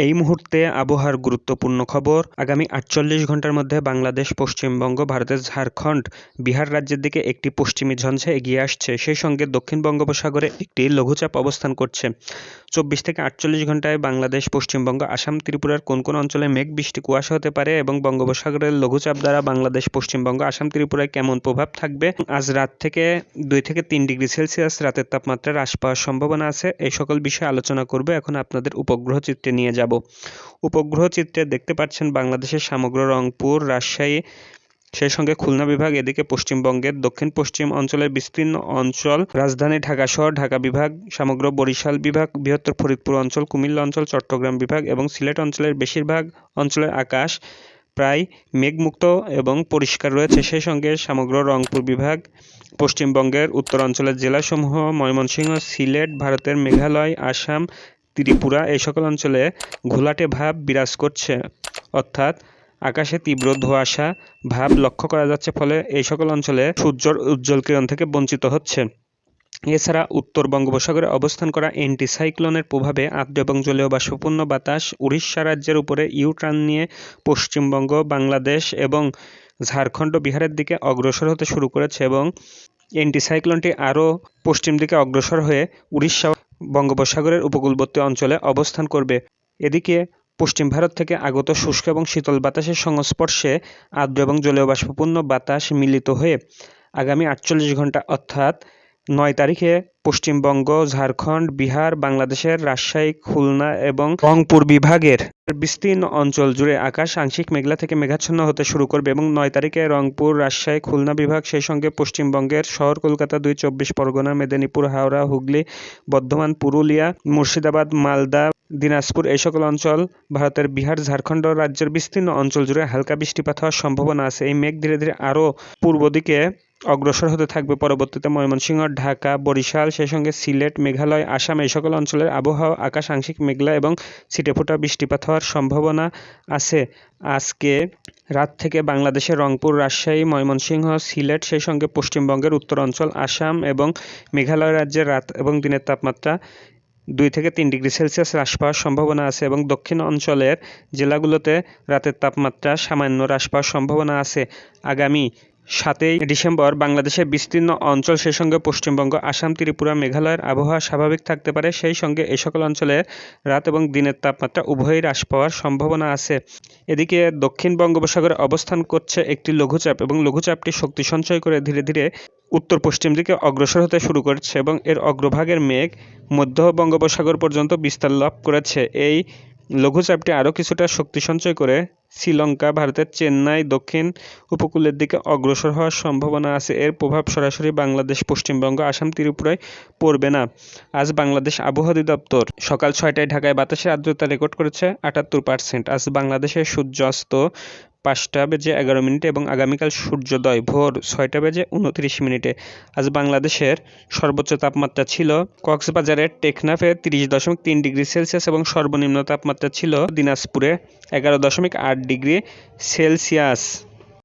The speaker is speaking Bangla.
এই মুহূর্তে আবহাওয়ার গুরুত্বপূর্ণ খবর। আগামী আটচল্লিশ ঘণ্টার মধ্যে বাংলাদেশ, পশ্চিমবঙ্গ, ভারতের ঝাড়খণ্ড, বিহার রাজ্যের দিকে একটি পশ্চিমী ঝঞ্ঝা এগিয়ে আসছে। সেই সঙ্গে দক্ষিণ বঙ্গোপসাগরে একটি লঘুচাপ অবস্থান করছে। চব্বিশ থেকে আটচল্লিশ ঘন্টায় বাংলাদেশ, পশ্চিমবঙ্গ, আসাম, ত্রিপুরার কোন কোন অঞ্চলে মেঘ, বৃষ্টি, কুয়াশা হতে পারে এবং বঙ্গোপসাগরের লঘুচাপ দ্বারা বাংলাদেশ, পশ্চিমবঙ্গ, আসাম, ত্রিপুরায় কেমন প্রভাব থাকবে? আজ রাত থেকে দুই থেকে তিন ডিগ্রি সেলসিয়াস রাতের তাপমাত্রা হ্রাস পাওয়ার সম্ভাবনা আছে। এই সকল বিষয়ে আলোচনা করবে। এখন আপনাদের উপগ্রহ চিত্রে নিয়ে যাব। উপগ্রহ চিত্রে দেখতে পাচ্ছেন বাংলাদেশের সমগ্র রংপুর, রাজশাহী, সেই সঙ্গে খুলনা বিভাগ, এদিকে পশ্চিমবঙ্গের দক্ষিণ পশ্চিম অঞ্চলের বিস্তীর্ণ অঞ্চল, রাজধানী ঢাকা শহর, ঢাকা বিভাগ, সমগ্র বরিশাল বিভাগ, বৃহত্তর ফরিদপুর অঞ্চল, কুমিল্লা অঞ্চল, চট্টগ্রাম বিভাগ এবং সিলেট অঞ্চলের বেশিরভাগ অঞ্চলের আকাশ প্রায় মেঘমুক্ত এবং পরিষ্কার রয়েছে। সেই সঙ্গে সমগ্র রংপুর বিভাগ, পশ্চিমবঙ্গের উত্তরাঞ্চলের জেলাসমূহ, ময়মনসিংহ, সিলেট, ভারতের মেঘালয়, আসাম ত্রিপুরা এই সকল অঞ্চলে ঘোলাটে ভাব বিরাজ করছে। অর্থাৎ আকাশে তীব্র ধোঁয়াশা ভাব লক্ষ্য করা যাচ্ছে, ফলে এই সকল অঞ্চলে সূর্যর উজ্জ্বল কিরণ থেকে বঞ্চিত হচ্ছে। এছাড়া উত্তর বঙ্গোপসাগরে অবস্থান করা অ্যান্টিসাইক্লোনের প্রভাবে আর্দ্র এবং জলীয় বাষ্পপূর্ণ বাতাস উড়িষ্যা রাজ্যের উপরে ইউটার্ন নিয়ে পশ্চিমবঙ্গ, বাংলাদেশ এবং ঝাড়খণ্ড বিহারের দিকে অগ্রসর হতে শুরু করেছে এবং অ্যান্টিসাইক্লোনটি আরও পশ্চিম দিকে অগ্রসর হয়ে উড়িষ্যা বঙ্গোপসাগরের উপকূলবর্তী অঞ্চলে অবস্থান করবে। এদিকে, পশ্চিম ভারত থেকে আগত শুষ্ক এবং শীতল বাতাসের সংস্পর্শে আর্দ্র এবং জলীয় বাষ্পপূর্ণ বাতাস মিলিত হয়ে আগামী আটচল্লিশ ঘণ্টা অর্থাৎ নয় তারিখে পশ্চিমবঙ্গ, ঝাড়খণ্ড, বিহার, বাংলাদেশের রাজশাহী, খুলনা এবং রংপুর বিভাগের বিস্তীর্ণ অঞ্চল জুড়ে আকাশ আংশিক মেঘলা থেকে মেঘাচ্ছন্ন হতে শুরু করবে এবং নয় তারিখে রংপুর, রাজশাহী, খুলনা বিভাগ, সেই সঙ্গে পশ্চিমবঙ্গের শহর, কলকাতা দুই, চব্বিশ, পরগনা, মেদিনীপুর, হাওড়া, হুগলি, বর্ধমান, পুরুলিয়া, মুর্শিদাবাদ, মালদা, দিনাজপুর এই সকল অঞ্চল ভারতের বিহার, ঝাড়খণ্ড রাজ্যের বিস্তীর্ণ অঞ্চল জুড়ে হালকা বৃষ্টিপাত হওয়ার সম্ভাবনা আছে। এই মেঘ ধীরে ধীরে আরও পূর্ব দিকে অগ্রসর হতে থাকবে। পরবর্তীতে ময়মনসিংহ, ঢাকা, বরিশাল সেই সঙ্গে সিলেট, মেঘালয়, আসাম, এই সকল অঞ্চলের আবহাওয়া, আকাশ, আংশিক মেঘলা এবং ছিটেফোঁটা বৃষ্টিপাত হওয়ার সম্ভাবনা আছে। আজকে রাত থেকে বাংলাদেশের রংপুর, রাজশাহী, ময়মনসিংহ, সিলেট, সেই সঙ্গে পশ্চিমবঙ্গের উত্তর অঞ্চল আসাম এবং মেঘালয় রাজ্যের রাত এবং দিনের তাপমাত্রা দুই থেকে তিন ডিগ্রি সেলসিয়াস হ্রাস পাওয়ার সম্ভাবনা আছে এবং দক্ষিণ অঞ্চলের জেলাগুলোতে রাতের তাপমাত্রা সামান্য হ্রাস পাওয়ার সম্ভাবনা আছে। আগামী সাতই ডিসেম্বর বাংলাদেশের বিস্তীর্ণ অঞ্চল, সেই সঙ্গে পশ্চিমবঙ্গ, আসাম, ত্রিপুরা, মেঘালয়ের আবহাওয়া স্বাভাবিক থাকতে পারে। সেই সঙ্গে এই সকল অঞ্চলে রাত এবং দিনের তাপমাত্রা উভয়ই হ্রাস পাওয়ার সম্ভাবনা আছে। এদিকে দক্ষিণ বঙ্গোপসাগরে অবস্থান করছে একটি লঘুচাপ এবং লঘুচাপটি শক্তি সঞ্চয় করে ধীরে ধীরে উত্তর পশ্চিম দিকে অগ্রসর হতে শুরু করছে এবং এর অগ্রভাগের মেঘ মধ্য বঙ্গোপসাগর পর্যন্ত বিস্তার লাভ করেছে। এই লঘুচাপটি আরও কিছুটা শক্তি সঞ্চয় করে শ্রীলঙ্কা, ভারতের চেন্নাই, দক্ষিণ উপকূলের দিকে অগ্রসর হওয়ার সম্ভাবনা আছে। এর প্রভাব সরাসরি বাংলাদেশ, পশ্চিমবঙ্গ, আসাম, ত্রিপুরায় পড়বে না। আজ বাংলাদেশ আবহাওয়া অধিদপ্তর সকাল ছয়টায় ঢাকায় বাতাসের আর্দ্রতা রেকর্ড করেছে আটাত্তর পার্সেন্ট আজ বাংলাদেশের সূর্যাস্ত পাঁচটা বেজে এগারো মিনিটে এবং আগামীকাল সূর্যোদয় ভোর ছয়টা বেজে উনত্রিশ মিনিটে। আজ বাংলাদেশের সর্বোচ্চ তাপমাত্রা ছিল কক্সবাজারের টেকনাফে তিরিশ দশমিক তিন ডিগ্রি সেলসিয়াস এবং সর্বনিম্ন তাপমাত্রা ছিল দিনাজপুরে এগারো দশমিক আট ডিগ্রি সেলসিয়াস।